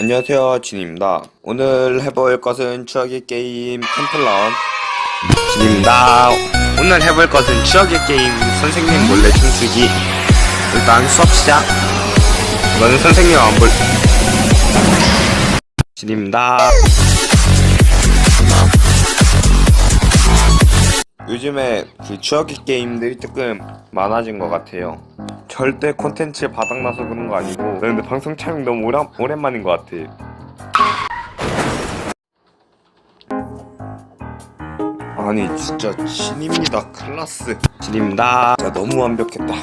안녕하세요 진입니다. 오늘 해볼 것은 추억의 게임 템플런. 진입니다. 오늘 해볼 것은 추억의 게임 선생님 몰래 춤추기. 일단 수업 시작. 이거는 선생님 안볼 진입니다 요즘에 그 추억의 게임들이 조금 많아진 것 같아요. 절대 콘텐츠 바닥나서 그런 거 아니고. 근데 방송 촬영 너무 오랜, 오랜만인 것 같아. 아니 진짜 신입니다 클라스. 신입니다. 진짜 너무 완벽했다.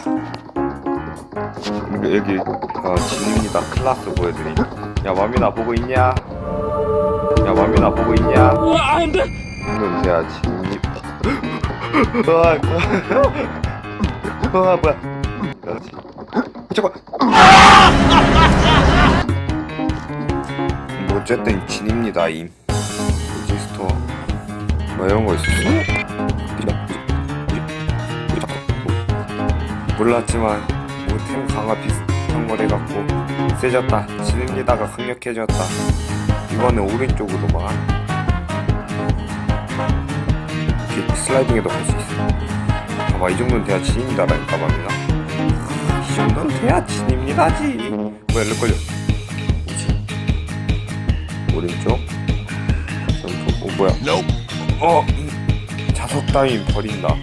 여기, 여기 어, 진입니다 클라스 보여드리 야 마미 나 보고 있냐? 야 마미 나 보고 있냐? 이건 돼 야 진입 아, 아 뭐야. 야, 진- 잠깐 뭐 어쨌든 진입니다 임. 디스토어. 뭐 이런 거 있었어? 몰랐지만 뭐템 강화 비슷한 걸 해갖고 세졌다. 진입니다가 강력해졌다. 이번에 오른쪽으로 봐 이렇게 슬라이딩에도 할 수 있어. 봐봐 이 정도는 돼야 진입니다 라니까 말이야 이 정도는 돼야 진입니다지. 뭐야 렉 걸려. 뭐지? 오른쪽? 점프 어 뭐야? 어 음, 자석 따윈 버린다.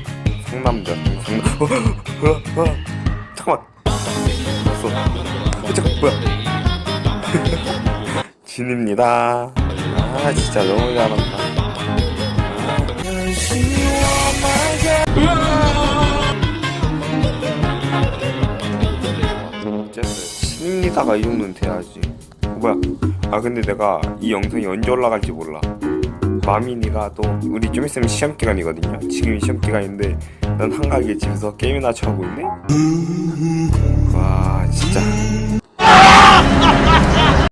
상남자 상남. 잠깐만. 봤어. 어, 잠깐 뭐야? 진입니다. 아 진짜 너무 잘한다 신입니다가 이 정도는 돼야지. 어, 뭐야? 아 근데 내가 이 영상이 언제 올라갈지 몰라. 마민이가 또 우리 좀 있으면 시험 기간이거든요. 지금 시험 기간인데 난 한가하게 집에서 게임이나 하고 있네? 와 진짜